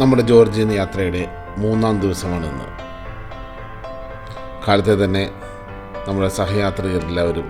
നമ്മുടെ ജോർജിയൻ യാത്രയുടെ മൂന്നാം ദിവസമാണ് ഇന്ന് കാലത്തെ തന്നെ നമ്മുടെ സഹയാത്രികരെല്ലാവരും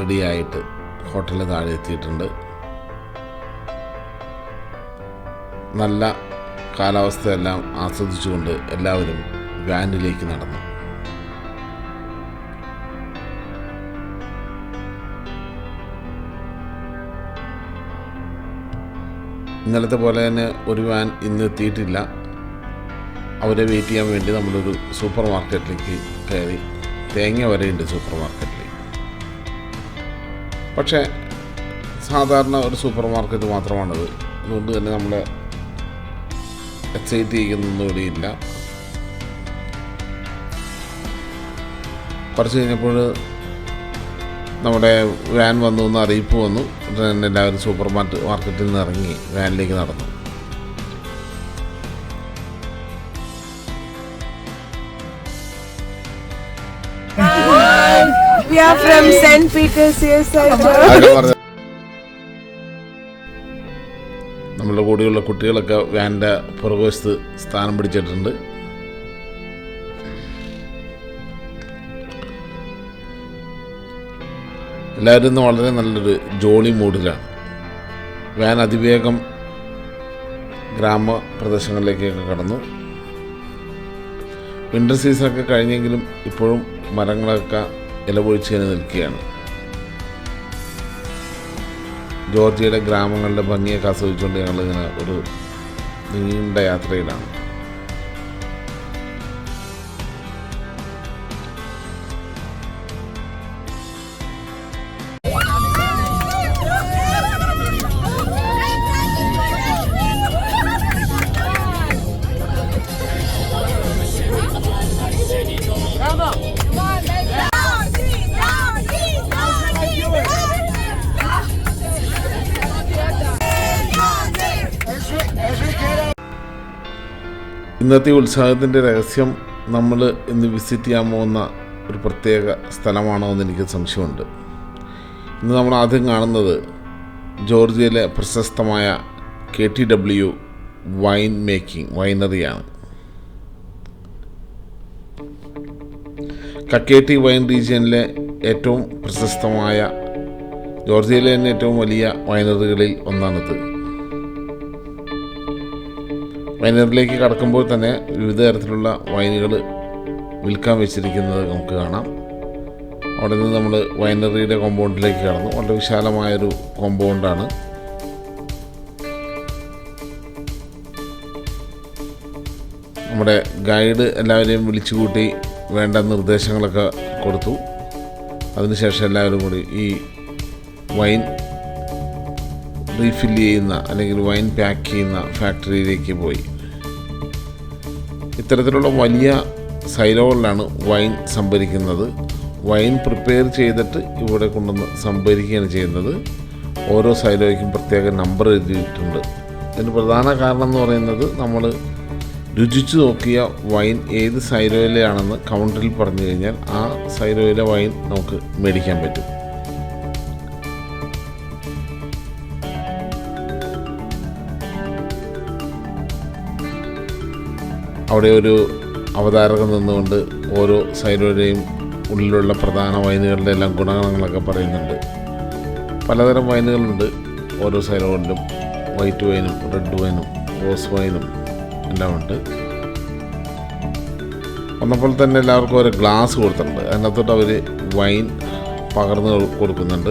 റെഡിയായിട്ട് ഹോട്ടലിൽ താഴെ എത്തിയിട്ടുണ്ട്. നല്ല കാലാവസ്ഥയെല്ലാം ആസ്വദിച്ചുകൊണ്ട് എല്ലാവരും വാനിലേക്ക് നടന്നു. ഇന്നലത്തെ പോലെ തന്നെ ഒരു വാൻ ഇന്ന് എത്തിയിട്ടില്ല. അവരെ വെയിറ്റ് ചെയ്യാൻ വേണ്ടി നമ്മളൊരു സൂപ്പർ മാർക്കറ്റിലേക്ക് കയറി. തേങ്ങ വരെയുണ്ട് സൂപ്പർ മാർക്കറ്റിൽ പക്ഷേ സാധാരണ ഒരു സൂപ്പർ മാർക്കറ്റ് മാത്രമാണത്. അതുകൊണ്ട് തന്നെ നമ്മളെ എക്സൈറ്റ് ചെയ്യുന്നൊന്നും ഇവിടെയില്ല കുറച്ച് കഴിഞ്ഞപ്പോൾ നമ്മുടെ വാൻ വന്നു എന്ന് അറിയിപ്പ് വന്നു ഉടനെ എല്ലാവരും സൂപ്പർ മാർക്കറ്റ് മാർക്കറ്റിൽ നിന്ന് ഇറങ്ങി വാനിലേക്ക് നടന്നു We are from St. Peter's CSI Church. നമ്മളുടെ കൂടെയുള്ള കുട്ടികളൊക്കെ വാന്റെ പുറകുവശത്ത് സ്ഥാനം പിടിച്ചിട്ടുണ്ട് എല്ലാവരും ഇന്ന് വളരെ നല്ലൊരു ജോളി മൂഡിലാണ്. വാൻ അതിവേഗം ഗ്രാമപ്രദേശങ്ങളിലേക്കൊക്കെ കടന്നു. വിന്റർ സീസണൊക്കെ കഴിഞ്ഞെങ്കിലും ഇപ്പോഴും മരങ്ങളൊക്കെ ഇലപൊഴിച്ച് തന്നെ നിൽക്കുകയാണ്. ജോർജിയയുടെ ഗ്രാമങ്ങളുടെ ഭംഗിയൊക്കെ ആസ്വദിച്ചുകൊണ്ട് ഞങ്ങളിങ്ങനെ ഒരു നീണ്ട യാത്രയിലാണ്. ഇന്നത്തെ ഉത്സാഹത്തിന്റെ രഹസ്യം നമ്മൾ ഇന്ന് വിസിറ്റ് ചെയ്യാൻ പോകുന്ന ഒരു പ്രത്യേക സ്ഥലമാണോ എന്ന് എനിക്ക് സംശയമുണ്ട്. ഇന്ന് നമ്മൾ ആദ്യം കാണുന്നത് ജോർജിയയിലെ പ്രശസ്തമായ K T W wine making വൈനറിയാണ് Kakheti wine റീജിയനിലെ ഏറ്റവും പ്രശസ്തമായ ജോർജിയയിലെ തന്നെ ഏറ്റവും വലിയ വൈനറികളിൽ ഒന്നാണിത്. വൈനറിലേക്ക് കടക്കുമ്പോൾ തന്നെ വിവിധ തരത്തിലുള്ള വൈനുകൾ വിൽക്കാൻ വെച്ചിരിക്കുന്നത് നമുക്ക് കാണാം. അവിടെ നിന്ന് നമ്മൾ വൈനറിയുടെ കോമ്പൗണ്ടിലേക്ക് കടന്നു. വളരെ വിശാലമായൊരു കോമ്പൗണ്ടാണ്. നമ്മുടെ ഗൈഡ് എല്ലാവരെയും വിളിച്ചു കൂട്ടി വേണ്ട നിർദ്ദേശങ്ങളൊക്കെ കൊടുത്തു. അതിനുശേഷം എല്ലാവരും കൂടി ഈ വൈൻ റീഫിൽ ചെയ്യുന്ന അല്ലെങ്കിൽ വൈൻ പാക്ക് ചെയ്യുന്ന ഫാക്ടറിയിലേക്ക് പോയി. ഇത്തരത്തിലുള്ള വലിയ സൈലോകളിലാണ് വൈൻ സംഭരിക്കുന്നത്. വൈൻ പ്രിപ്പയർ ചെയ്തിട്ട് ഇവിടെ കൊണ്ടുവന്ന് സംഭരിക്കുകയാണ് ചെയ്യുന്നത്. ഓരോ സൈലോയ്ക്കും പ്രത്യേക നമ്പർ എഴുതിയിട്ടുണ്ട്. ഇതിന് പ്രധാന കാരണം എന്ന് പറയുന്നത് നമ്മൾ രുചിച്ചു നോക്കിയ വൈൻ ഏത് സൈലോയിലാണെന്ന് കൗണ്ടറിൽ പറഞ്ഞു കഴിഞ്ഞാൽ ആ സൈലോയിലെ വൈൻ നമുക്ക് മേടിക്കാൻ പറ്റും. അവിടെ ഒരു അവതാരകൻ നിന്നുകൊണ്ട് ഓരോ സൈലോയുടെയും ഉള്ളിലുള്ള പ്രധാന വൈനുകളുടെ എല്ലാം ഗുണഗണങ്ങളൊക്കെ പറയുന്നുണ്ട്. പലതരം വൈനുകളുണ്ട്. ഓരോ സൈലോകളിലും വൈറ്റ് വൈനും റെഡ് വൈനും റോസ് വൈനും എല്ലാം ഉണ്ട് വന്നപ്പോൾ തന്നെ എല്ലാവർക്കും ഒരു ഗ്ലാസ് കൊടുത്തിട്ടുണ്ട്. അതിനകത്തോട്ട് അവർ വൈൻ പകർന്ന് കൊടുക്കുന്നുണ്ട്.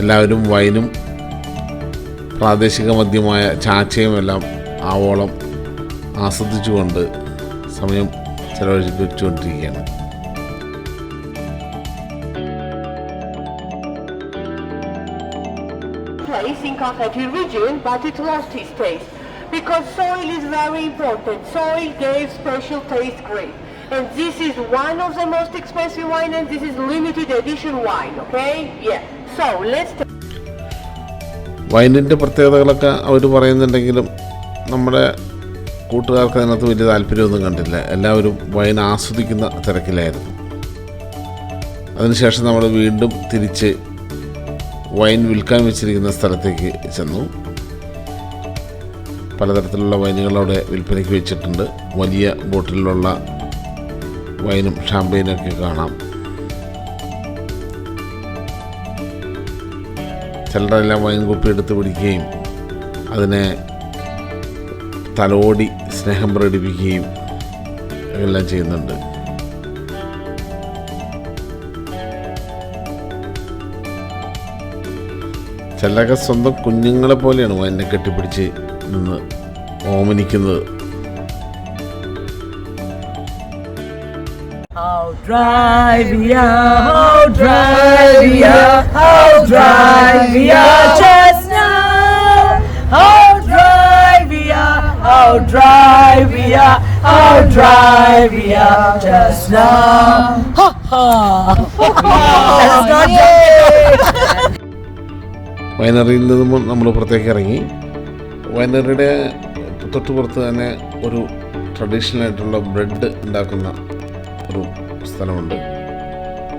എല്ലാവരും വൈനും പ്രാദേശിക മദ്യമായ ചാച്ചയും എല്ലാം ആവോളം ആസ്വദിച്ചുകൊണ്ട് സമയം ചെലവഴിച്ചുകൊണ്ടിരിക്കുകയാണ് place in Kakheti region, but it taste. Because soil is very important. Soil gave special taste grape. And this is one of the most expensive wine and this is limited edition wine, okay? Yeah. വൈനിന്റെ പ്രത്യേകതകളൊക്കെ അവർ പറയുന്നുണ്ടെങ്കിലും നമ്മുടെ കൂട്ടുകാർക്ക് അതിനകത്ത് വലിയ താല്പര്യമൊന്നും കണ്ടില്ല. എല്ലാവരും wine ആസ്വദിക്കുന്ന തിരക്കിലായിരുന്നു. അതിനുശേഷം നമ്മൾ വീണ്ടും തിരിച്ച് വൈൻ വിൽക്കാൻ വെച്ചിരിക്കുന്ന സ്ഥലത്തേക്ക് ചെന്നു. പലതരത്തിലുള്ള വൈനുകൾ അവിടെ വിൽപ്പനയ്ക്ക് വെച്ചിട്ടുണ്ട്. വലിയ ബോട്ടിലുള്ള വൈനും ഷാമ്പയിനൊക്കെ കാണാം. ചിലരെല്ലാം വൈൻ കുപ്പി എടുത്ത് പിടിക്കുകയും അതിനെ തലോടി സ്നേഹം പ്രകടിപ്പിക്കുകയും എല്ലാം ചെയ്യുന്നുണ്ട്. ചിലരൊക്കെ സ്വന്തം കുഞ്ഞുങ്ങളെ പോലെയാണ് വൈനെ കെട്ടിപ്പിടിച്ച് നിന്ന് ഓമനിക്കുന്നത്. How drive ya, how drive ya, I'll drive ya just now. I'll drive ya, I'll drive ya, I'll drive ya just now. Ha ha. Ha not വൈനറിയിൽ നിന്നും നമ്മൾ പുറത്തേക്ക് ഇറങ്ങി വയനാറിയുടെ തൊട്ടുപുറത്ത് തന്നെ ഒരു ട്രഡീഷണൽ ആയിട്ടുള്ള ബ്രെഡ് ഉണ്ടാക്കുന്ന ഒരു സ്ഥലമുണ്ട്.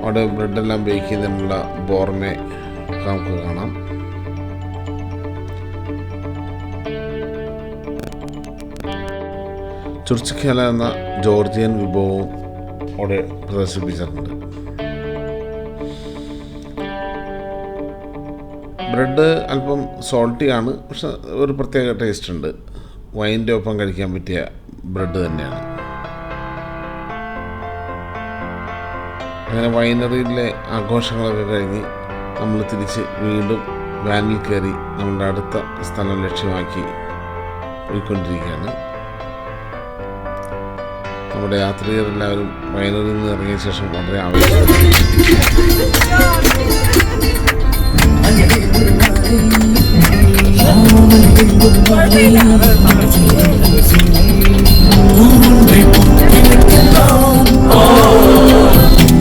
അവിടെ ബ്രെഡെല്ലാം ബേക്ക് ചെയ്തിട്ടുള്ള ബോർമെ നമുക്ക് കാണാം. ചുർച്ചിക്കാല എന്ന ജോർജിയൻ വിഭവവും അവിടെ പ്രദർശിപ്പിച്ചിട്ടുണ്ട്. ബ്രെഡ് അല്പം സോൾട്ടി ആണ് പക്ഷെ ഒരു പ്രത്യേക ടേസ്റ്റ് ഉണ്ട്. വൈന്റെ ഒപ്പം കഴിക്കാൻ പറ്റിയ ബ്രെഡ് തന്നെയാണ്. അങ്ങനെ വൈനറിയിലെ ആഘോഷങ്ങളൊക്കെ കഴിഞ്ഞ് നമ്മൾ തിരിച്ച് വീണ്ടും വാനിൽ കയറി നമ്മുടെ അടുത്ത സ്ഥലം ലക്ഷ്യമാക്കി പോയിക്കൊണ്ടിരിക്കുകയാണ്. നമ്മുടെ യാത്രികരെല്ലാവരും വയനാട് നിന്ന് ഇറങ്ങിയ ശേഷം വളരെ ആവേശം.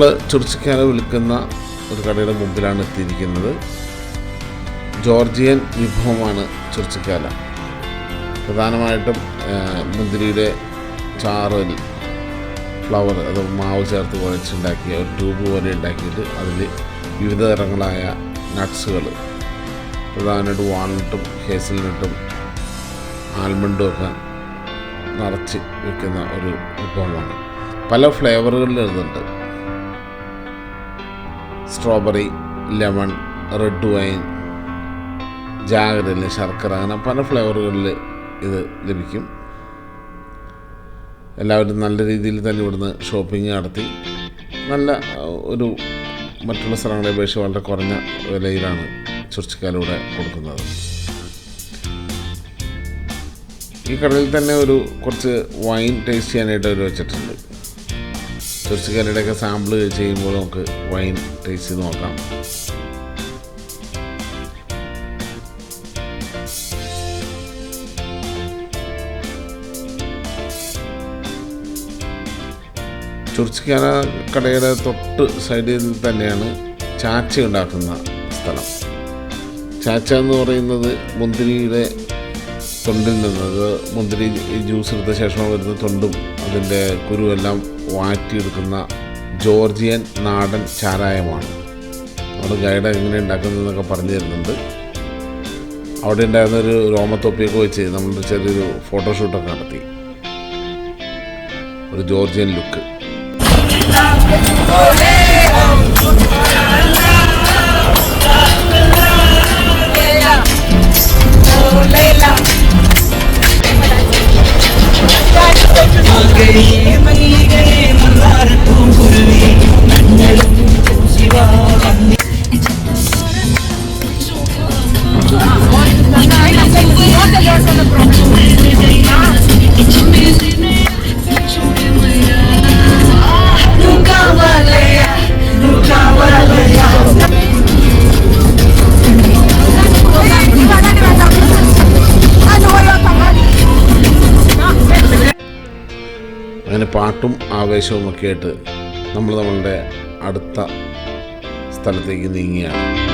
നമ്മൾ ചുർച്ചിക്കാല വിൽക്കുന്ന ഒരു കടയുടെ മുമ്പിലാണ് എത്തിയിരിക്കുന്നത്. ജോർജിയൻ വിഭവമാണ് ചുർച്ചിക്കാല. പ്രധാനമായിട്ടും മുന്തിരിയുടെ ചാറിൽ ഫ്ലവർ അത് മാവ് ചേർത്ത് കുഴച്ചുണ്ടാക്കിയ ഒരു ട്യൂബ് പോലെ ഉണ്ടാക്കിയിട്ട് അതിൽ വിവിധ തരങ്ങളായ നട്ട്സുകൾ പ്രധാനമായിട്ട് വാൾനട്ടും ഹേസൽനട്ടും ആൽമണ്ടും ഒക്കെ നിറച്ച് വിൽക്കുന്ന ഒരു വിഭവമാണ്. പല ഫ്ലേവറുകളിൽ ഇതുണ്ട്. Strawberry lemon red wine jaggery ശർക്കര അങ്ങനെ പല ഫ്ലേവറുകളിൽ ഇത് ലഭിക്കും. എല്ലാവരും നല്ല രീതിയിൽ തന്നെ ഇവിടുന്ന് ഷോപ്പിംഗ് നടത്തി. നല്ല ഒരു മറ്റുള്ള സ്ഥലങ്ങളെ അപേക്ഷിച്ച് വളരെ കുറഞ്ഞ വിലയിലാണ് ചുർച്ചിക്കാലൂടെ കൊടുക്കുന്നത്. ഈ കടയിൽ തന്നെ ഒരു കുറച്ച് വൈൻ ടേസ്റ്റ് ചെയ്യാനായിട്ട് അവർ വെച്ചിട്ടുണ്ട്. ചുർച്ചിക്കാലയുടെയൊക്കെ സാമ്പിൾ ചെയ്യുമ്പോൾ നമുക്ക് വൈൻ ടേസ്റ്റ് ചെയ്ത് നോക്കാം. ചുർച്ചിക്കാന കടയുടെ തൊട്ട് സൈഡിൽ തന്നെയാണ് ചാച്ച ഉണ്ടാക്കുന്ന സ്ഥലം. ചാച്ച എന്ന് പറയുന്നത് മുന്തിരിയുടെ തൊണ്ടിൽ നിന്ന് അത് മുന്തിരി ജ്യൂസ് എടുത്ത ശേഷം വരുന്ന തൊണ്ടും അതിന്റെ കുരുവെല്ലാം വാറ്റിയെടുക്കുന്ന ജോർജിയൻ നാടൻ ചാരായമാണ്. അവിടെ ഗൈഡ് എങ്ങനെ ഉണ്ടാക്കുന്നതെന്നൊക്കെ പറഞ്ഞു തരുന്നുണ്ട്. അവിടെ ഉണ്ടായിരുന്നൊരു രോമത്തൊപ്പിയൊക്കെ വെച്ച് നമ്മൾ ചെറിയൊരു ഫോട്ടോഷൂട്ടൊക്കെ നടത്തി. ഒരു ജോർജിയൻ ലുക്ക്. പാട്ടും ആവേശവും ഒക്കെ ആയിട്ട് നമ്മൾ നമ്മളുടെ അടുത്ത സ്ഥലത്തേക്ക് നീങ്ങിയാണ്